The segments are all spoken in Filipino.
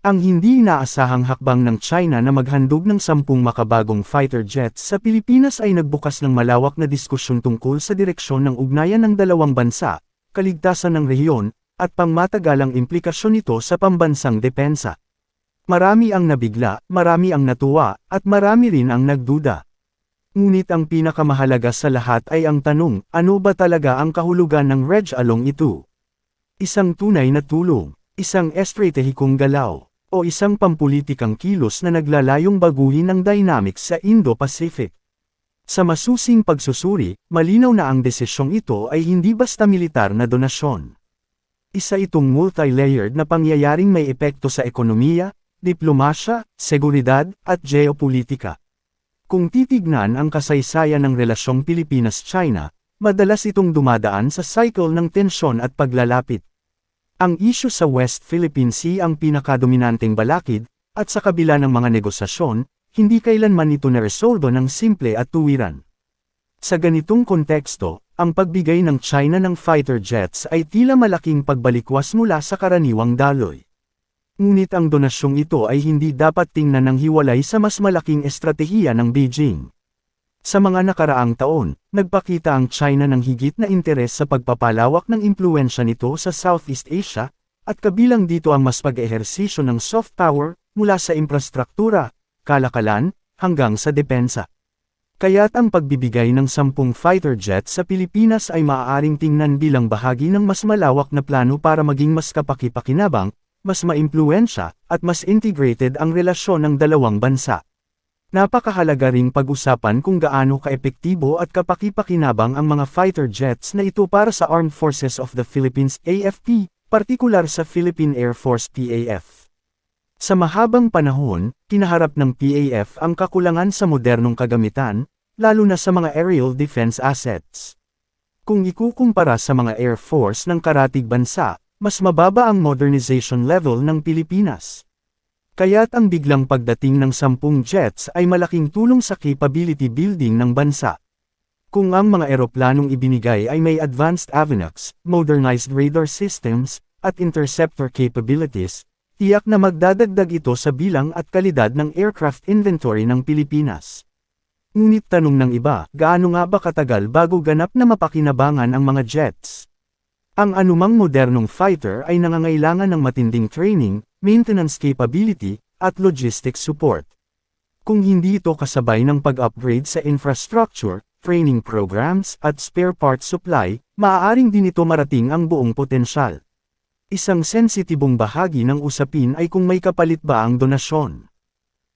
Ang hindi inaasahang hakbang ng China na maghandog ng sampung makabagong fighter jets sa Pilipinas ay nagbukas ng malawak na diskusyon tungkol sa direksyon ng ugnayan ng dalawang bansa, kaligtasan ng rehiyon, at pangmatagalang implikasyon nito sa pambansang depensa. Marami ang nabigla, marami ang natuwa, at marami rin ang nagduda. Ngunit ang pinakamahalaga sa lahat ay ang tanong, ano ba talaga ang kahulugan ng Reg Along ito? Isang tunay na tulong, isang estratehikong galaw, o isang pampulitikang kilos na naglalayong baguhin ang dynamics sa Indo-Pacific. Sa masusing pagsusuri, malinaw na ang desisyong ito ay hindi basta militar na donasyon. Isa itong multi-layered na pangyayaring may epekto sa ekonomiya, diplomasya, seguridad, at geopolitika. Kung titignan ang kasaysayan ng relasyong Pilipinas-China, madalas itong dumadaan sa cycle ng tensyon at paglalapit. Ang isyu sa West Philippine Sea ang pinakadominanteng balakid, at sa kabila ng mga negosasyon, hindi kailanman ito naresoldo ng simple at tuwiran. Sa ganitong konteksto, ang pagbigay ng China ng fighter jets ay tila malaking pagbalikwas mula sa karaniwang daloy. Ngunit ang donasyong ito ay hindi dapat tingnan ng hiwalay sa mas malaking estratehiya ng Beijing. Sa mga nakaraang taon, nagpakita ang China ng higit na interes sa pagpapalawak ng impluensya nito sa Southeast Asia, at kabilang dito ang mas pag-ehersisyo ng soft power, mula sa infrastruktura, kalakalan, hanggang sa depensa. Kaya't ang pagbibigay ng sampung fighter jets sa Pilipinas ay maaaring tingnan bilang bahagi ng mas malawak na plano para maging mas kapakipakinabang, mas maimpluensya, at mas integrated ang relasyon ng dalawang bansa. Napakahalaga ring pag-usapan kung gaano kaepektibo at kapakipakinabang ang mga fighter jets na ito para sa Armed Forces of the Philippines AFP, partikular sa Philippine Air Force PAF. Sa mahabang panahon, kinaharap ng PAF ang kakulangan sa modernong kagamitan, lalo na sa mga aerial defense assets. Kung ikukumpara sa mga Air Force ng karatig bansa, mas mababa ang modernization level ng Pilipinas. Kaya't ang biglang pagdating ng sampung jets ay malaking tulong sa capability building ng bansa. Kung ang mga eroplanong ibinigay ay may advanced avionics, modernized radar systems, at interceptor capabilities, tiyak na magdadagdag ito sa bilang at kalidad ng aircraft inventory ng Pilipinas. Ngunit tanong ng iba, gaano nga ba katagal bago ganap na mapakinabangan ang mga jets? Ang anumang modernong fighter ay nangangailangan ng matinding training, maintenance capability, at logistics support. Kung hindi ito kasabay ng pag-upgrade sa infrastructure, training programs, at spare parts supply, maaaring din ito marating ang buong potensyal. Isang sensitibong bahagi ng usapin ay kung may kapalit ba ang donasyon.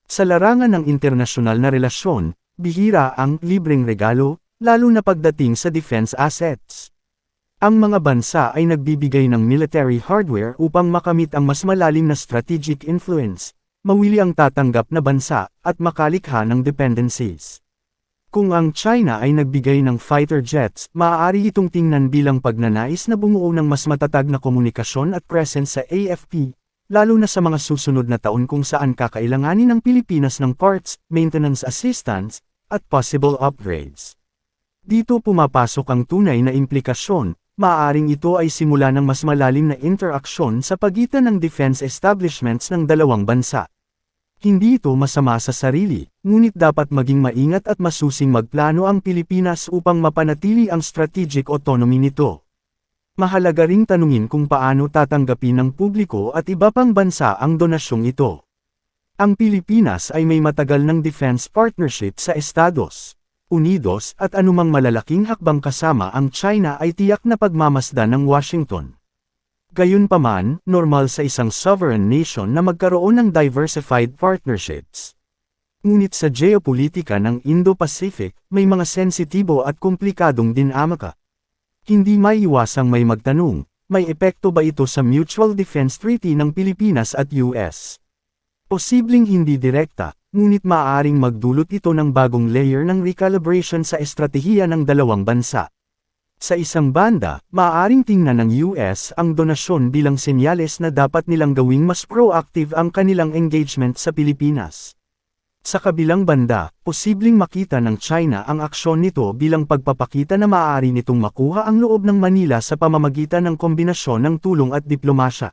Sa larangan ng internasyonal na relasyon, bihira ang libreng regalo, lalo na pagdating sa defense assets. Ang mga bansa ay nagbibigay ng military hardware upang makamit ang mas malalim na strategic influence, mawili ang tatanggap na bansa, at makalikha ng dependencies. Kung ang China ay nagbigay ng fighter jets, maaari itong tingnan bilang pagnanais na bumuo ng mas matatag na komunikasyon at presence sa AFP, lalo na sa mga susunod na taon kung saan kakailanganin ng Pilipinas ng parts, maintenance assistance, at possible upgrades. Dito pumapasok ang tunay na implikasyon, Maaaring ito ay simula ng mas malalim na interaksyon sa pagitan ng defense establishments ng dalawang bansa. Hindi ito masama sa sarili, ngunit dapat maging maingat at masusing magplano ang Pilipinas upang mapanatili ang strategic autonomy nito. Mahalaga ring tanungin kung paano tatanggapin ng publiko at iba pang bansa ang donasyong ito. Ang Pilipinas ay may matagal ng defense partnership sa Estados Unidos at anumang malalaking hakbang kasama ang China ay tiyak na pagmamasdan ng Washington. Gayunpaman, normal sa isang sovereign nation na magkaroon ng diversified partnerships. Ngunit sa geopolitika ng Indo-Pacific, may mga sensitibo at komplikadong dinamika. Hindi maiiwasang may magtanong, may epekto ba ito sa Mutual Defense Treaty ng Pilipinas at US? Posibleng hindi direkta, ngunit maaaring magdulot ito ng bagong layer ng recalibration sa estratehiya ng dalawang bansa. Sa isang banda, maaaring tingnan ng US ang donasyon bilang senyales na dapat nilang gawing mas proactive ang kanilang engagement sa Pilipinas. Sa kabilang banda, posibleng makita ng China ang aksyon nito bilang pagpapakita na maaari nitong makuha ang loob ng Manila sa pamamagitan ng kombinasyon ng tulong at diplomasya.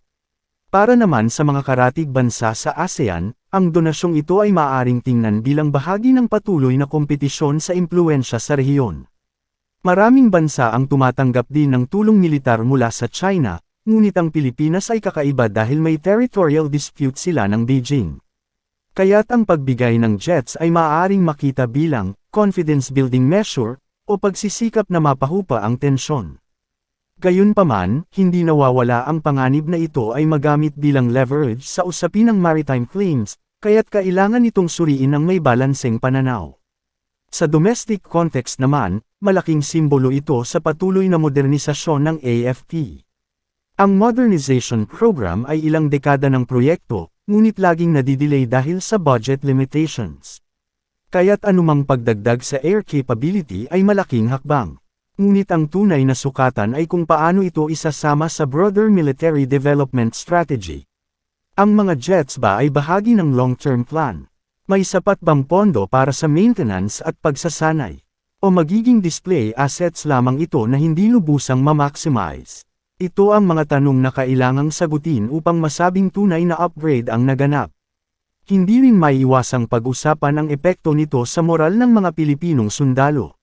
Para naman sa mga karatig bansa sa ASEAN, ang donasyong ito ay maaaring tingnan bilang bahagi ng patuloy na kompetisyon sa impluensya sa rehiyon. Maraming bansa ang tumatanggap din ng tulong militar mula sa China, ngunit ang Pilipinas ay kakaiba dahil may territorial dispute sila ng Beijing. Kaya't ang pagbigay ng jets ay maaaring makita bilang confidence-building measure o pagsisikap na mapahupa ang tensyon. Gayunpaman, hindi nawawala ang panganib na ito ay magamit bilang leverage sa usapin ng maritime claims, kaya't kailangan itong suriin ng may balanseng pananaw. Sa domestic context naman, malaking simbolo ito sa patuloy na modernisasyon ng AFP. Ang modernization program ay ilang dekada ng proyekto, ngunit laging nadidelay dahil sa budget limitations. Kaya't anumang pagdagdag sa air capability ay malaking hakbang. Ngunit ang tunay na sukatan ay kung paano ito isasama sa broader military development strategy. Ang mga jets ba ay bahagi ng long-term plan? May sapat bang pondo para sa maintenance at pagsasanay? O magiging display assets lamang ito na hindi lubusang ma-maximize? Ito ang mga tanong na kailangang sagutin upang masabing tunay na upgrade ang naganap. Hindi rin maiiwasang pag-usapan ang epekto nito sa moral ng mga Pilipinong sundalo.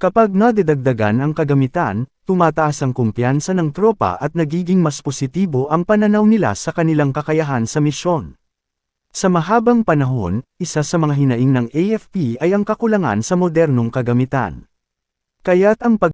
Kapag nadidagdagan ang kagamitan, tumataas ang kumpiyansa ng tropa at nagiging mas positibo ang pananaw nila sa kanilang kakayahan sa misyon. Sa mahabang panahon, isa sa mga hinaing ng AFP ay ang kakulangan sa modernong kagamitan. Kaya't ang pag